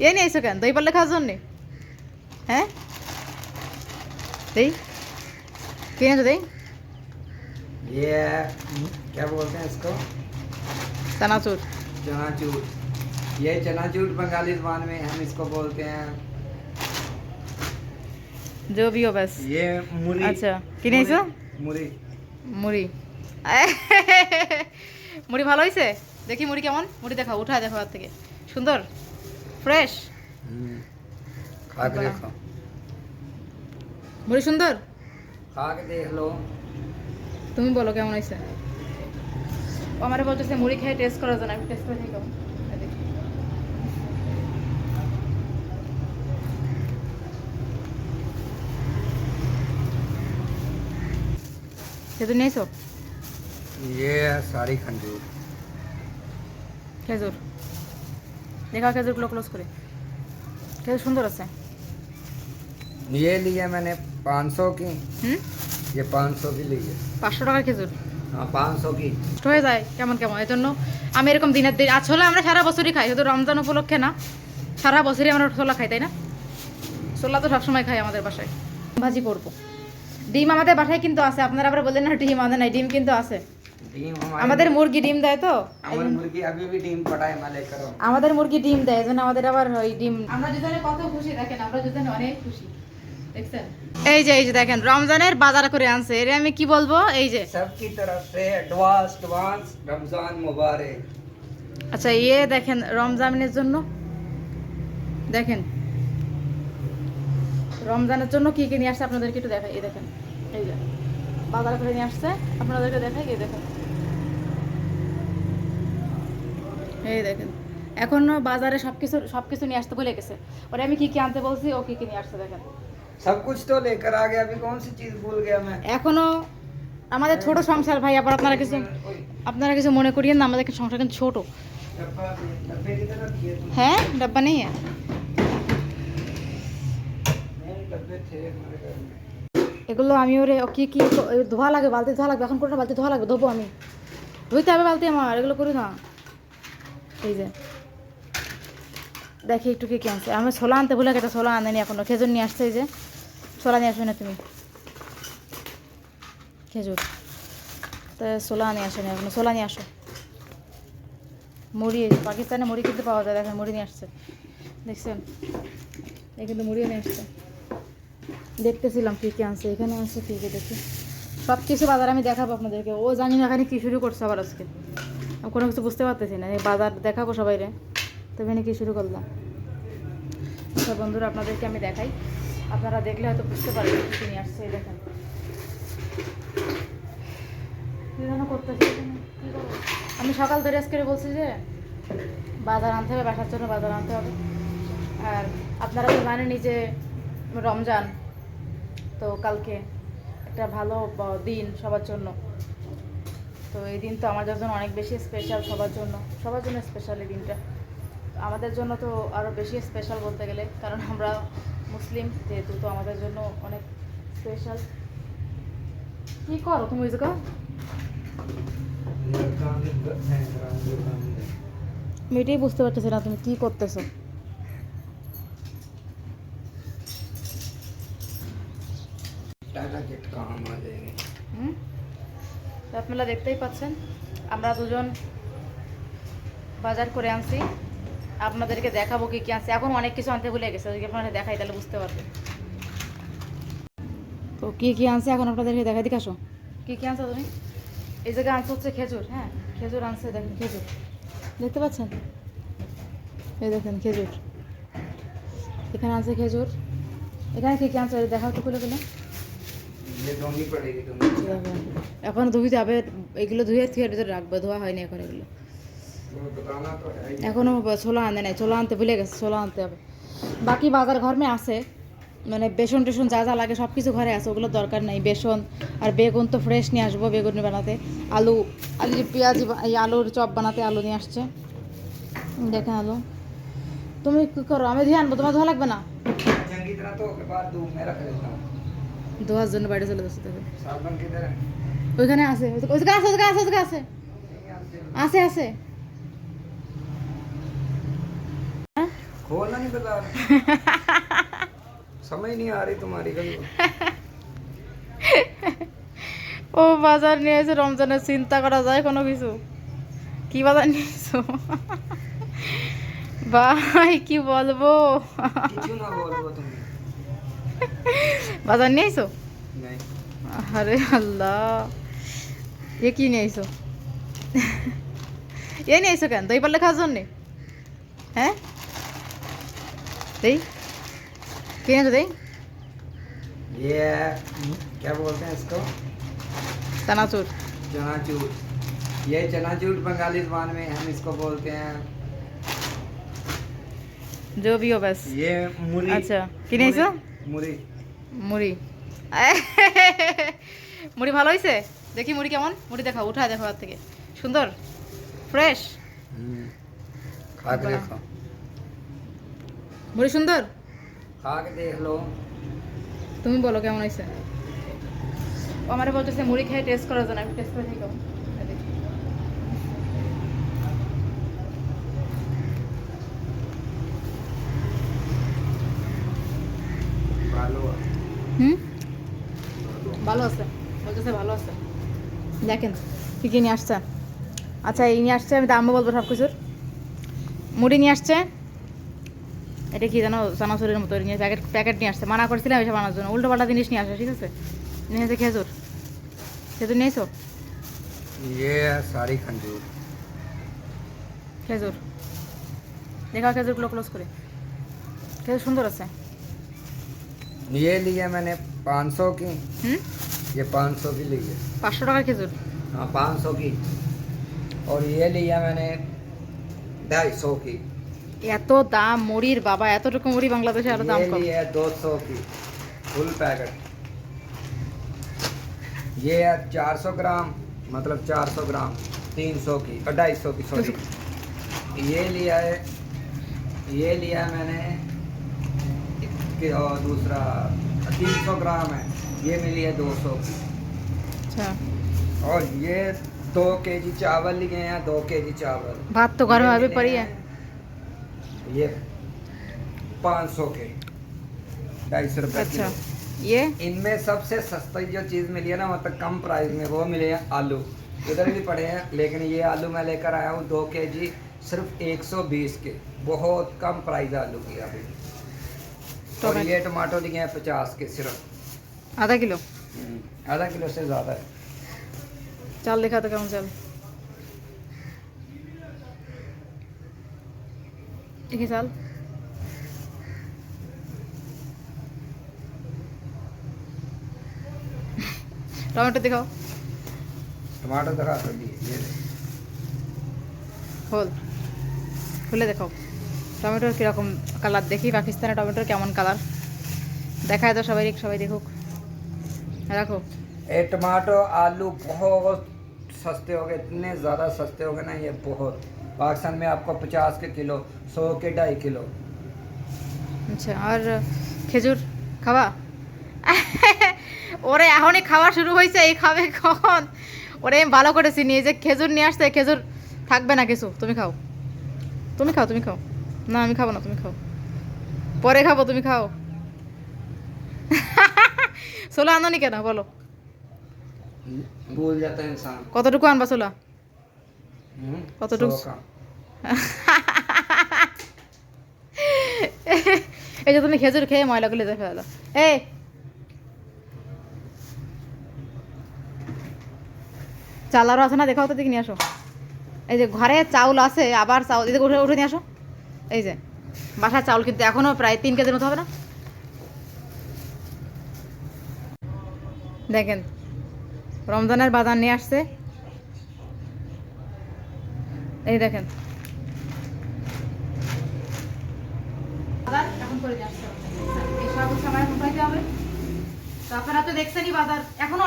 এ নিয়ে এসো কেন দই পাল্লে খাওয়ার জন্যে হ্যাঁ দেই কিনেছো দেই ये है क्या बोलते हैं इसको চানাচুর चनाचूर ये चनाचूर बंगाली जबान में हम इसको बोलते हैं जो भी हो बस ये मुरी আচ্ছা কিনে এসো मुरी মুড়ি মুড়ি ভালো হয়েছে দেখি মুড়ি কেমন মুড়ি দেখাও উঠায় দেখো হাত থেকে সুন্দর ফ্রেশ हम्म, खा के वाह। देखो মুড়ি সুন্দর खा के देख लो তুমি বলো কেমন হয়েছে ও আমারে বলতেছে মুড়ি খেয়ে টেস্ট করার জন্য আমি টেস্ট করে দেখি কেমন এই দেখি। খেজুর নিয়েছো ये है सारी खंजूर খেজুর দেখা খেজুরগুলো ক্লোজ করে খেজুর সুন্দর আছে ये लिया मैंने 500 की হুম ये 500 की ली है পাঁচশো টাকার খেজুর हाँ 500 की নষ্ট হয়ে যায় কেমন কেমন এই জন্য আমি এরকম দিনের দিন আসলে আমরা সারা বছরই খাই শুধু রমজান উপলক্ষে না সারা বছরই আমরা ছোলা খাই তাই না ছোলা তো সবসময় খাই আমাদের বাসায় ভাজি করব ডিম আমাদের বাসায় কিন্তু আছে আপনারা আবার বললেন না ডিম আমাদের নাই ডিম কিন্তু আছে डीम हमारे আমাদের মুরগি ডিম দেয় তো? আমাদের মুরগি আবি ডিম মালে করো। আমাদের মুরগি ডিম দেয় এজন্য আমাদের আবার ওই ডিম আমরা যদি কত খুশি দেখেন আমরা যদি অনেক খুশি। এই যে এই যে দেখেন রমজানের বাজার করে আনছে। এর আমি কি বলব? এই যে সবকি তরফ সে অ্যাডভান্স অ্যাডভান্স রমজান মোবারক। আচ্ছা ইয়ে দেখেন রমজানের জন্য দেখেন। রমজানের জন্য কি কি নিয়ে আসছে আপনাদেরকে একটু দেখাই এই দেখেন। এই দেখেন বাজার করে নিয়ে আসছে আপনাদেরকে দেখাই এই দেখেন এই দেখেন এখনো বাজারে সব কিছু সব কিছু নিয়ে আসতে ভুলে গেছে ওরে আমি কি কি আনতে বলছি ও কি কি নিয়ে আসছে দেখেন सब कुछ तो लेकर आ गया अभी कौन सी चीज भूल गया मैं এখনো আমাদের ছোট সংসার ভাই আবার আপনারা কিছু আপনারা কিছু মনে করিয়েন না আমাদের সংসার কিন্তু ছোট डब्बा डब्बे की तरफ किए तुम হ্যাঁ ডাব্বা নেই হ্যাঁ नहीं डब्बे थे हमारे घर में এগুলো আমি ওরে কি কি ধোয়া লাগে, বালতি ধোয়া লাগবে, এখন কোনটা বালতি ধোয়া লাগবে? ধোবো আমি। ধুইতে হবে বালতি আমার, এগুলো করি না। এই যে। দেখি একটু কি কি আনছে। আমি ছোলা আনতে ভুলে গেছে, ছোলা আনেনি এখনও। খেজুর নিয়ে আসছে এই যে। ছোলা নিয়ে আসবে না তুমি। খেজুর। তো ছোলা নিয়ে আসেনি এখনও। ছোলা নিয়ে আসো। মুড়ি, পাকিস্তানে মুড়ি কিন্তু পাওয়া যায়, দেখেন মুড়ি নিয়ে আসছে। দেখছেন? এই কিন্তু মুড়িও নিয়ে আসছে। দেখতেছিলাম কী কী আনছে, এখানে আছে কী কী দেখি। সব কিছু বাজার আমি দেখাবো আপনাদেরকে। ও জানি না এখানে কী শুরু করছে আবার আজকে। কোনো কিছু বুঝতে পারতেছি না। বাজার দেখাবো সবাইরে। তো এখানে কী শুরু করলাম? সব বন্ধুরা, আপনাদেরকে আমি দেখাই। আপনারা দেখলে হয়তো বুঝতে পারবেন কী নিয়ে আসছে দেখেন। করতেছে? আমি সকাল ধরে আজকে বলছি যে, বাজার আনতে হবে, বাসার জন্য বাজার আনতে হবে। আর আপনারা তো জানেনই যে, রমজান তো কালকে একটা ভালো দিন সবার জন্য। তো এই দিন তো আমাদের জন্য অনেক বেশি স্পেশাল সবার জন্য। সবার জন্য স্পেশাল এই দিনটা। আমাদের জন্য তো আরও বেশি স্পেশাল বলতে গেলে কারণ আমরা মুসলিম যেহেতু তো আমাদের জন্য অনেক স্পেশাল কী করো তুমি ওই জায়গা আমি এটাই বুঝতে পারতেছি না তুমি কী করতেছো। আপনারা দেখতেই পাচ্ছেন, আমরা দুজন বাজার করে আনছি। আপনাদেরকে দেখাবো কি কি আনছি। এখন অনেক কিছু আনতে ভুলে গেছে আপনারা দেখাই তাহলে বুঝতে পারবেন। তো কি কি আনছে এখন আপনাদেরকে দেখাই দিকে আসো। কি কি আনছো তুমি? এই জায়গায় আনছে হচ্ছে খেজুর হ্যাঁ? খেজুর আনছে, দেখেন, খেজুর। দেখতে পাচ্ছেন? এই দেখেন, খেজুর। এখানে আনছে খেজুর। এখানে কি কি আনছে? দেখাও তো খুলে খুলে এখন ধুইতে যাবে এগুলো ধুয়ে থিয়ার ভিতরে রাখব ধোয়া হয়নি এখন এগুলো। এখনও ছোলা আনে নাই ছোলা আনতে ভুলে গেছে ছোলা আনতে হবে। বাকি বাজার ঘরমে আছে মানে বেসন টেসন যা যা লাগে সব কিছু ঘরে আছে ওগুলো দরকার নাই। বেসন আর বেগুন তো ফ্রেশ নিয়ে আসব বেগুন বানাতে। আলু আলু পেঁয়াজ এই আলুর চপ বানাতে আলু নিয়ে আসছে। দেখে আলু। তুমি কী করো? আমি ধ্যান তোমার ধোয়া লাগবে না? चंगी तरह तो के बाद दूध में रख देता हूँ ধোয়ার জন্য বাইরে চলে যাচ্ছে দেখো साबुन किधर है ওইখানে আছে ওইখানে আছে ওইখানে আছে ওইখানে আছে नहीं आते। আছে আছে खोलना नहीं बता रहा समझ नहीं आ रही तुम्हारी कभी ও বাজার নিয়ে এসে রমজানের চিন্তা করা যায় কোনো কিছু কি বাজার নিয়ে এসো ভাই কি বলবো কিছু না बोलो बाज़ार नहीं आईसो? अरे अल्लाह। ये क्यों नहीं आईसो? ये नहीं आईसो क्या? दही पल्ले खास सो ने हैं? दही? किने तो दही? ये क्या बोलते हैं इसको? चनाचूर। चनाचूर। ये चनाचूर बंगाली जबान में हम इसको बोलते हैं। जो भी हो बस। ये मूली अच्छा। किने सो মুড়ি। মুড়ি। মুড়ি ভালো হয়েছে দেখি মুড়ি কেমন? মুড়ি দেখো উঠা দেখো হাত থেকে। সুন্দর? ফ্রেশ? মুড়ি সুন্দর? তুমি বলো কেমন হয়েছে আমার বলতেছে মুড়ি খেয়ে টেস্ট করার জন্য আমি টেস্ট করে ভালো আছে বলতেছে ভালো আছে দেখেন কি কি নিয়ে আসছে আচ্ছা এই নিয়ে আসছে আমি দামও বলবো সব কিছুর মুড়ি নিয়ে আসছে এটা কি জানো চানাচুরের মতো নিয়ে প্যাকেট প্যাকেট নিয়ে আসছে মানা করছিলাম এসব আনার জন্য উল্টো পাল্টা জিনিস নিয়ে আসে ঠিক আছে নিয়ে এসে খেজুর খেজুর নিয়ে এসো ये है सारी खंजूर খেজুর দেখা খেজুরগুলো ক্লোজ করে খেজুর সুন্দর আছে ये लिया मैंने 500 की হুম ये 500 की ली है পাঁচশো টাকার খেজুর हाँ 500 की और ये लिया मैंने 250 की এত দাম মুড়ির বাবা এতটুকু মুড়ি বাংলাদেশে আরো দাম ये কম लिया है 200 की फुल पैकेट ये है 400 ग्राम मतलब 400 ग्राम 300 की ढाई सौ की सॉरी ये लिया है ये लिया मैंने कि- और दूसरा तीन सौ ग्राम है। ये मिली है दो सौ। की अच्छा। और ये दो के जी चावल लिए हैं दो के जी चावल। भात तो घर में अभी पड़ी है। ये पाँच सौ के ढाई सौ रुपये अच्छा ये? इनमें सबसे सस्ती जो चीज़ मिली है ना मतलब कम प्राइस में वो मिले हैं आलू। इधर भी पड़े हैं लेकिन ये आलू मैं लेकर आया हूँ दो के जी सिर्फ़ 120 के। बहुत कम प्राइस आलू की अभी। और ये टमाटो दिए हैं पचास के सिर्फ़। आधा किलो? हम्म, आधा किलो से ज़्यादा है। चल दिखा तो था चल। एक ही साल। टमाटर दिखाओ। टमाटर दिखा तो दिए खोल। खुले दिखाओ। টমেটোর কীরকম কালার দেখি পাকিস্তানের টমেটোর কেমন কালার দেখায় তো সবাই সবাই দেখুক রাখো ये टमाटो आलू बहुत सस्ते हो गए इतने ज़्यादा सस्ते हो गए ना ये बहुत पाकिस्तान में आपको पचास के किलो सौ के ढाई किलो আচ্ছা আর খেজুর খাওয়া ওরে এখনই খাওয়া শুরু হয়েছে এই খাবে কখন ওরে আমি ভালো করে চিনি এই যে খেজুর নিয়ে আসছে খেজুর থাকবে না কিছু তুমি খাও তুমি খাও তুমি খাও না আমি খাব না তুমি খাও। পরে খাব তুমি খাও। সোলা আনোনি কেন? বলো। কতটুকু আনবা সোলা কতটুকু? এই যে তুমি খেজুর খেয়ে ময়লাগুলো দেখে ফেলো। এই! চালারও আছে না? দেখাও তো দেখে নিয়ে আসো। এই যে ঘরে চাউল আছে আবার চাউল এদিকে উঠে উঠে নিয়ে আসো। এই যে বাসার চাউল কিন্তু এখনও প্রায় তিন কেজির মতো হবে না। দেখেন রমজানের বাজার নিয়ে আসছে। এই দেখেন। আপনারা তো দেখছেনই বাজার। এখনও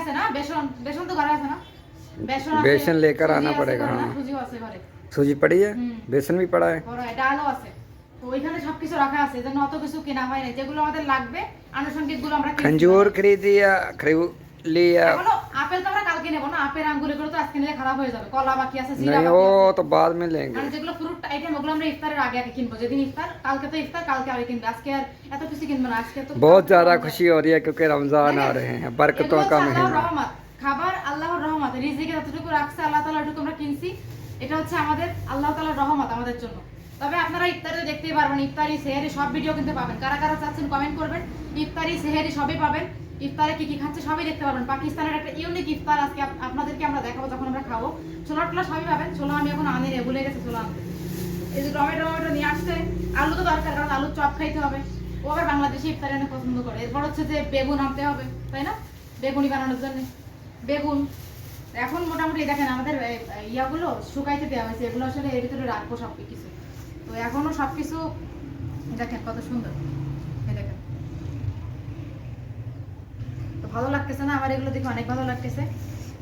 আছে বেসন ঘরে লেকার আনা পড়েगा हाँ সুজিও আছে ঘরে सूजी पड़ी है हम्म। बेसन भी पड़ा है ঘরে ডালও আছে তো ওইখানে সবকিছু রাখা আছে এজন্য অত কিছু কেনা হয় না যেগুলো আমাদের লাগবে আনুষঙ্গিক গুলো আমরা কিনে खंजूर खरीदी या खरीव लिया এখনো আপেল তো আমরা কালকে নেবো না আপেল আঙ্গুর এগুলো তো আজকে নিলে খারাপ হয়ে যাবে কলা বাকি আছে জিরা नहीं বাকি वो আছে तो बाद में लेंगे মানে যেগুলো ফ্রুট আইটেম ওগুলো আমরা ইফতারের আগে আগে কিনবো যেদিন ইফতার কালকে তো ইফতার কালকে আগে কিনবো আজকে আর এত কিছু কিনবো না আজকে তো बहुत ज्यादा खुशी हो रही है क्योंकि रमजान आ रहे हैं बरकतों এগুলো का হচ্ছে আল্লাহর महीना রহমত খাবার আল্লাহর রহমত রিজিকে যতটুকু রাখছে আল্লাহ তাআলা ওটুকু আমরা কিনছি এটা হচ্ছে আমাদের আল্লাহ তাআলার রহমত আমাদের জন্য। তবে আপনারা ইফতারি দেখতেই পারবেন, ইফতারি, সেহেরি সব ভিডিও কিন্তু পাবেন। কারা কারা চাচ্ছেন কমেন্ট করবেন, ইফতারি, সেহেরি সবই পাবেন। ইফতারে কি কি খাচ্ছে সবই দেখতে পারবেন। পাকিস্তানের একটা ইউনিক ইফতার আজকে আপনাদেরকে আমরা দেখাবো, যখন আমরা খাব। ছোলা টোলা সবই পাবেন। ছোলা আমি এখন আনি রে ভুলে গেছে ছোলা আনতে। এই যে টমেটো টমেটো নিয়ে আসছে আলু তো দরকার, কারণ আলুর চপ খাইতে হবে। ও আবার বাংলাদেশি ইফতারি অনেক পছন্দ করে। এরপর হচ্ছে যে বেগুন আনতে হবে, তাই না? বেগুনি বানানোর জন্য। বেগুন এখন মোটামুটি দেখেন আমাদের ইয়াগুলো শুকাইতে দেওয়া হয়েছে। এগুলো আসলে এর ভিতরে রাখব সব কিছু তো এখনও সব কিছু দেখেন কত সুন্দর। দেখেন। তো ভালো লাগতেছে না? আমার এগুলো দেখে অনেক ভালো লাগতেছে।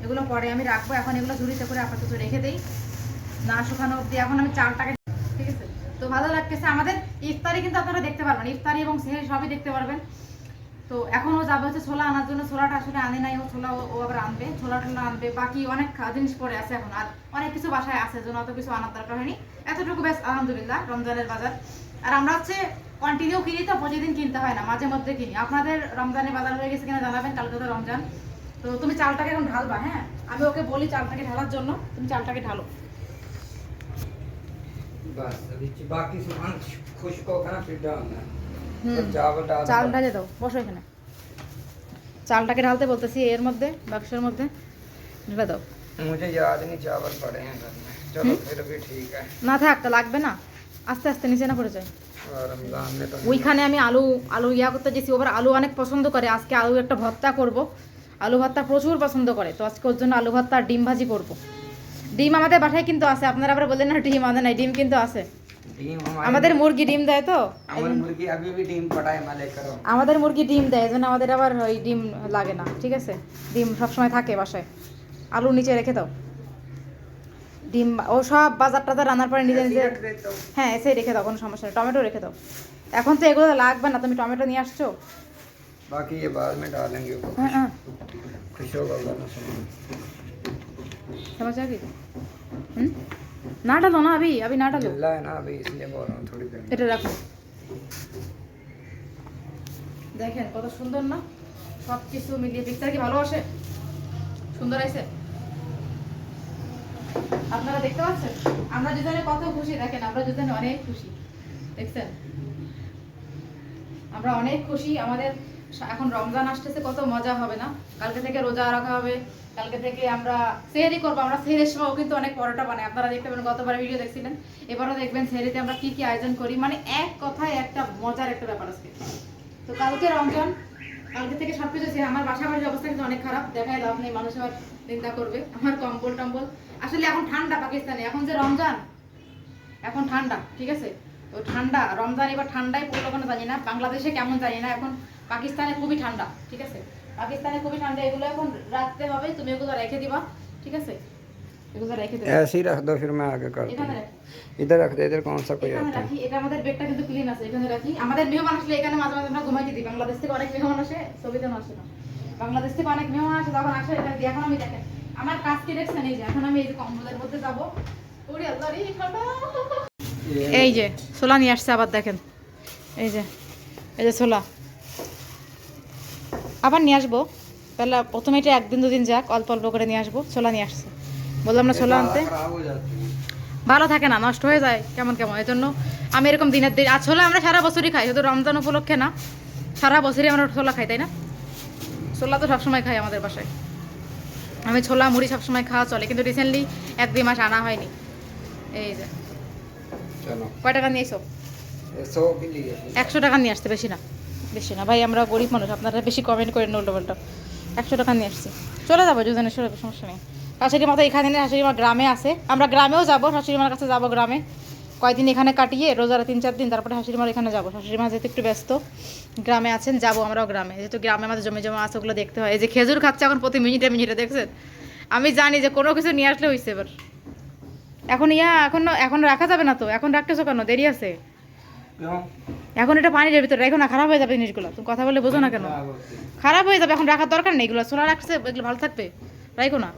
এগুলো পরে আমি রাখব। এখন এগুলো ঝুড়িতে করে আপাতত রেখে দেই। না শুকানো অব্দি এখন আমি চালটাকে, ঠিক আছে? তো ভালো লাগতেছে। আমাদের ইফতারি কিন্তু আপনারা দেখতে পারবেন। ইফতারি এবং সেহের সবই দেখতে পারবেন। তো এখনও যাবে হচ্ছে ছোলা আনার জন্য, ছোলাটা আসলে আনে নাই, ও ছোলা ও আবার আনবে ছোলা টোলা আনবে, বাকি অনেক জিনিস পরে আছে এখন, আর অনেক কিছু বাসায় আছে জন্য অত কিছু আনার দরকার হয়নি। এতটুকু বেশ আলহামদুলিল্লাহ, রমজানের বাজার। আর আমরা হচ্ছে কন্টিনিউ কিনি তো, প্রতিদিন কিনতে হয় না, মাঝে মধ্যে কিনি। আপনাদের রমজানে বাজার হয়ে গেছে কিনা জানাবেন, কালকে তো রমজান। তো তুমি চালটাকে এখন ঢালবা হ্যাঁ? আমি ওকে বলি চালটাকে ঢালার জন্য, তুমি চালটাকে ঢালো। বাস বাকি সব খুশকো খানা ফিট ডাউন फिर डालना है। হুম। तो चावल डाल চাল ঢালে দাও বসো এখানে চালটাকে ঢালতে বলতেছি এর মধ্যে বাক্সের মধ্যে ঢেলে দাও मुझे याद नहीं चावल पड़े हैं घर में चलो फिर भी ठीक है না থাক তা লাগবে না আস্তে আস্তে নিচে না পড়ে যায় और रमजान में तो ওইখানে আমি আলু আলু ইয়া করতে গেছি ওবার আলু অনেক পছন্দ করে আজকে আলু একটা ভর্তা করব আলু ভর্তা প্রচুর পছন্দ করে তো আজকে ওর জন্য আলু ভর্তা আর ডিম ভাজি করব ডিম আমাদের বাসায় কিন্তু আছে আপনারা আবার বললেন না ডিম আমাদের নাই ডিম কিন্তু আছে डीम हमारे আমাদের মুরগি ডিম দেয় তো हमारी मुर्गी अभी भी डीम पड़ा है मैं लेकर आऊँ আমাদের মুরগি ডিম দেয় এজন্য আমাদের আবার ওই ডিম লাগে না ঠিক আছে ডিম সবসময় থাকে বাসায় আলু নিচে রেখে দাও ডিম ও সব বাজার টাজার রান্নার পরে নিজে নিজে रख देता हूँ হ্যাঁ এসে রেখে দাও কোনো সমস্যা নেই টমেটো রেখে দাও এখন তো এগুলো লাগবে না তুমি টমেটো নিয়ে আসছো बाकी ये बाद में डालेंगे वो হ্যাঁ হ্যাঁ खुश होगा वाला सामान समझ आ गई হুম না ডালো না আবি আবি না ডালো चिल्ला है ना अभी इसलिए बोल रहा हूँ थोड़ी देर में। এটা রাখো দেখেন কত সুন্দর না সব কিছু মিলিয়ে পিকচার কি ভালো আসে সুন্দর আছে আপনারা দেখতে পাচ্ছেন আমরা দুজনে কত খুশি দেখেন আমরা দুজনে অনেক খুশি দেখছেন আমরা অনেক খুশি আমাদের সা- এখন রমজান আসতেছে, কত মজা হবে না? কালকে থেকে রোজা রাখা হবে, কালকে থেকে আমরা সেহরি করব। আমরা সেহরির সময়ও কিন্তু অনেক পরোটা বানাই। আপনারা দেখতে পাবেন গতবার ভিডিও দেখছিলেন। এবারও দেখবেন সেহরিতে আমরা কি কি আয়োজন করি। মানে এক কথায় একটা মজার একটা ব্যাপার আছে। তো কালকে রমজান, কালকে থেকে সবকিছু সে আমার বাসা বাড়ির অবস্থা কিন্তু অনেক খারাপ। দেখায় লাভ নেই, মানুষ আবার চিন্তা করবে। আমার কম্বল টম্বল। আসলে এখন ঠান্ডা পাকিস্তানে। এখন যে রমজান, এখন ঠান্ডা, ঠিক আছে? তো ঠান্ডা রমজান এবার ঠান্ডায় পড়লো কোনো জানি না বাংলাদেশে কেমন জানি না এখন পাকিস্তানে খুবই ঠান্ডা ঠিক আছে পাকিস্তানে খুবই ঠান্ডা এগুলো এখন রাখতে হবে তুমি এগুলো রেখে দিবা ঠিক আছে এগুলো রেখে দেবে ऐसे ही रख दो फिर मैं आगे करता এখানে हूँ রাখি इधर रख दे इधर कौन सा कोई এখানে आता है রাখি এটা আমাদের বেডটা কিন্তু ক্লিন আছে এখানে রাখি আমাদের মেহমান আসলে এখানে মাঝে মাঝে আমরা ঘুমাইতে দিই বাংলাদেশ থেকে অনেক মেহমান আসে ছবিতে আসে না বাংলাদেশ থেকে অনেক মেহমান আসে তখন আসে এখানে দিয়ে এখন আমি দেখেন আমার কাজ কি দেখছেন এই যে এখন আমি এই যে কম্বলের মধ্যে যাবো ওরে আল্লাহ রে, ঠান্ডা। এই যে ছোলা নিয়ে আসছে আবার দেখেন। এই যে এই যে ছোলা আবার নিয়ে আসব। তাহলে প্রথমে এটা একদিন দুদিন যাক, অল্প অল্প করে নিয়ে আসব। ছোলা নিয়ে আসছে। বললাম না ছোলা আনতে। ভালো থাকে না, নষ্ট হয়ে যায় কেমন কেমন, এই জন্য আমি এরকম দিনের দিন আর ছোলা আমরা সারা বছরই খাই, শুধু রমজান উপলক্ষে না, সারা বছরই আমরা ছোলা খাই, তাই না? ছোলা তো সবসময় খাই আমাদের বাসায়। আমি ছোলা, মুড়ি সবসময় খাওয়া চলে, কিন্তু রিসেন্টলি এক দুই মাস আনা হয়নি। এই যে। কয় টাকা একশো টাকা নিয়ে বেশি না। বেশি না। ভাই গরিব মানুষ আপনারা বেশি কমেন্ট একশো টাকা নিয়ে চলে যাব সমস্যা নেই। এখানে মা গ্রামে আছে। আমরা গ্রামেও শাশুড়ি কাছে গ্রামে। কয়েকদিন এখানে কাটিয়ে রোজারা তিন চার দিন তারপরে শাশুড়ি মার এখানে যাব। শাশুড়ি মা যেহেতু একটু ব্যস্ত গ্রামে আছেন যাব আমরাও গ্রামে। যেহেতু গ্রামে আমাদের জমি জমা আছে ওগুলো দেখতে হয়। যে খেজুর খাচ্ছে এখন প্রতি মিনিটে মিনিটে দেখছেন? আমি জানি যে কোনো কিছু নিয়ে আসলে হয়েছে এবার। এখন ইয়া এখন এখন রাখা যাবে না তো এখন রাখতেছো কেন? দেরি আছে। এখন এটা পানির ভিতরে এখন না খারাপ হয়ে যাবে জিনিসগুলো। তুমি কথা বলে বোঝো না কেন? খারাপ হয়ে যাবে এখন রাখার দরকার নেই এগুলো সোনা রাখছে এগুলো ভালো থাকবে। রাখো না।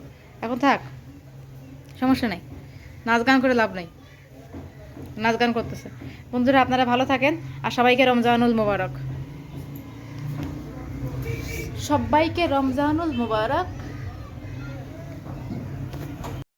এখন থাক। সমস্যা নাই। নাচ গান করে লাভ নাই। নাচ গান করতেছে। বন্ধুরা আপনারা ভালো থাকেন আর সবাইকে রমজানুল মোবারক। সবাইকে রমজানুল মোবারক।